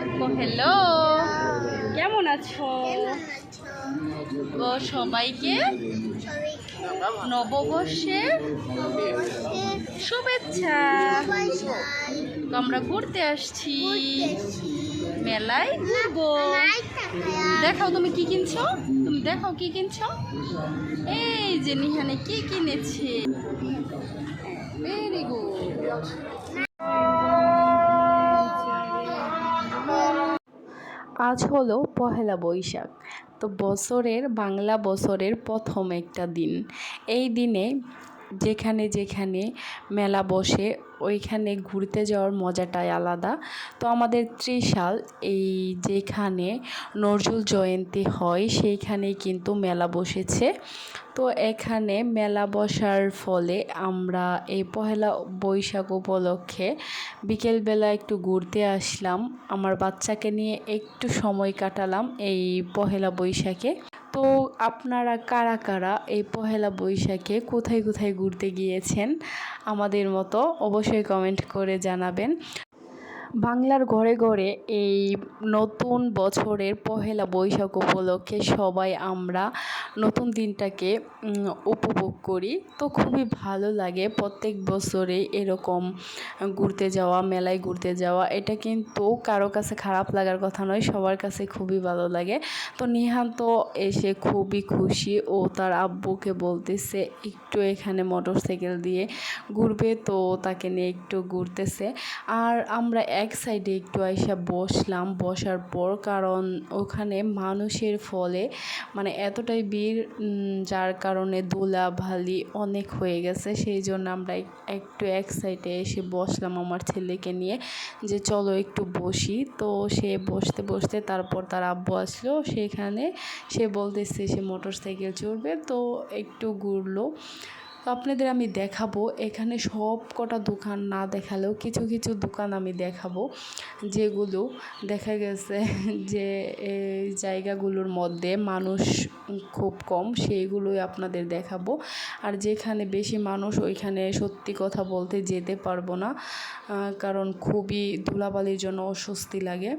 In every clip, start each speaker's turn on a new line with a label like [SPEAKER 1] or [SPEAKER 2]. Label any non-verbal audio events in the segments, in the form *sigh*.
[SPEAKER 1] ও hello কেমন আছো? ও, সবাইকে? নববর্ষের শুভেচ্ছা। আমরা ঘুরতে আসছি। মেলায় ঘুরবো। দেখাও তুমি কি কিনছো? তুমি দেখাও কি কিনছো? এই যে নিহানে কি কিনেছে। ভেরি গুড আজ হলো পহেলা বৈশাখ। তো বছরের বাংলা বছরের প্রথম একটা দিন। এই দিনে যেখানে যেখানে মেলা বসে, ওইখানে ঘুরতে যাওয়ার মজাটাই আলাদা। তো আমাদের ত্রিশাল, এই যেখানে নজরুল জয়ন্তী হয়, সেইখানেই কিন্তু মেলা বসেছে। তো এখানে মেলা বসার ফলে আমরা এই পহেলা বৈশাখ উপলক্ষে বিকেলবেলা একটু ঘুরতে আসলাম। আমার বাচ্চাকে নিয়ে একটু সময় কাটালাম এই পহেলা বৈশাখে। আপনারা কারা কারা এই পহেলা বৈশাখে কোথায় কোথায় ঘুরতে গিয়েছেন আমাদের মতো অবশ্যই কমেন্ট করে জানাবেন। বাংলার ঘরে ঘরে এই নতুন বছরের পহেলা বৈশাখ উপলক্ষে সবাই আমরা নতুন দিনটাকে উপভোগ করি। তো খুবই ভালো লাগে প্রত্যেক বছরে এরকম ঘুরতে যাওয়া, মেলায় ঘুরতে যাওয়া। এটা কিন্তু কারও কাছে খারাপ লাগার কথা নয়, সবার কাছে খুবই ভালো লাগে। তো নিহান্ত এসে খুবই খুশি ও তার আব্বুকে বলতেছে, একটু এখানে মোটর সাইকেল দিয়ে ঘুরবে তো তাকে নিয়ে একটু ঘুরতেছে। আর আমরা এক সাইডে একটু আইসা বসলাম, বসার পর কারণ ওখানে মানুষের ফলে মানে এতটাই ভিড় যার কারণে ধুলাবালি অনেক হয়ে গেছে। সেই জন্য আমরা এক- একটু এক সাইডে এসে বসলাম আমার ছেলেকে নিয়ে যে চলো একটু বসি। তো সে বসতে বসতে তারপর তার আব্বু আসলো। সেখানে সে বলতেছে সে মোটর সাইকেল চড়বে। তো একটু ঘুরলো। তো আপনাদের আমি দেখাবো, এখানে সব কটা দোকান না দেখালেও কিছু কিছু দোকান আমি দেখাবো, যেগুলো দেখা গেছে *laughs* যে এই জায়গাগুলোর মধ্যে মানুষ খুব কম, সেইগুলোই আপনাদের দেখাবো। আর যেখানে বেশি মানুষ, ওইখানে সত্যি কথা বলতে যেতে পারব না কারণ খুবই ধুলাবালির জন্য অস্বস্তি লাগে।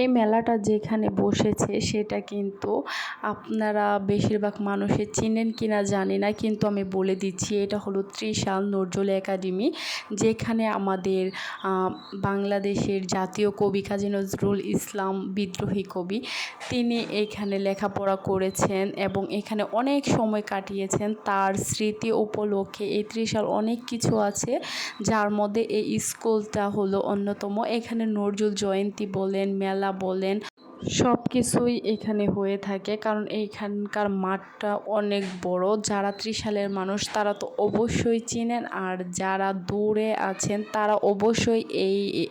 [SPEAKER 1] এই মেলাটা যেখানে বসেছে সেটা কিন্তু আপনারা বেশিরভাগ মানুষের চিনেন কি না জানি না, কিন্তু আমি বলে দিচ্ছি এটা হলো ত্রিশাল নজরুল একাডেমি, যেখানে আমাদের বাংলাদেশের জাতীয় কবি কাজী নজরুল ইসলাম বিদ্রোহী কবি, তিনি এখানে লেখাপড়া করেছেন এবং এখানে অনেক সময় কাটিয়েছেন। তার স্মৃতি উপলক্ষে এই ত্রিশাল অনেক কিছু আছে, যার মধ্যে এই স্কুলটা হলো অন্যতম। এখানে নজরুল জয়ন্তী বলেন, মেলা বলেন সব কিছুই এখানে হয়ে থাকে। কারণ এইখানকার মাঠটা অনেক বড়। যারা ত্রিশালের মানুষ, তারা তো অবশ্যই চিনেন। আর যারা দূরে আছেন, তারা অবশ্যই এই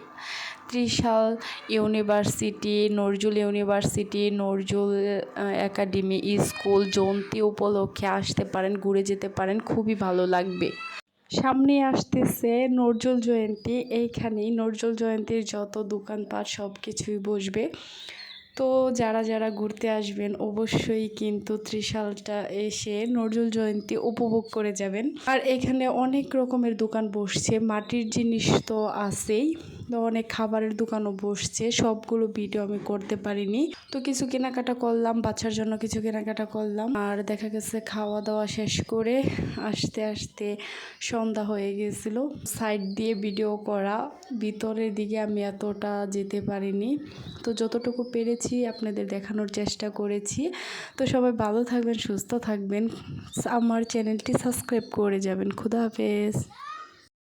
[SPEAKER 1] Trishal university, Nazrul university, Nazrul academy, school, জয়ন্তী উপলক্ষে আসতে পারেন, ঘুরে যেতে পারেন। খুবই ভালো লাগবে। সামনে আসতেছে নজরুল জয়ন্তী। এইখানেই নজরুল জয়ন্তীর যত দোকানপাট সব কিছুই বসবে। তো যারা যারা ঘুরতে আসবেন অবশ্যই কিন্তু ত্রিশালটা এসে নজরুল জয়ন্তী উপভোগ করে যাবেন। আর এখানে অনেক রকমের দোকান বসছে, মাটির জিনিস তো আছেই। অনেক খাবারের দোকানও বসছে, সবগুলো ভিডিও আমি করতে পারিনি। তো কিছু কেনাকাটা করলাম, বাচ্চার জন্য কিছু কেনাকাটা করলাম। আর দেখা গেছে খাওয়া দাওয়া শেষ করে আসতে আসতে সন্ধ্যা হয়ে গেছিল। সাইড দিয়ে ভিডিও করা, ভিতরের দিকে আমি এতটা যেতে পারিনি। তো যতটুকু পেরেছি আপনাদের দেখানোর চেষ্টা করেছি। তো সবাই ভালো থাকবেন, সুস্থ থাকবেন। আমার চ্যানেলটি সাবস্ক্রাইব করে যাবেন। খুদা হাফেজ।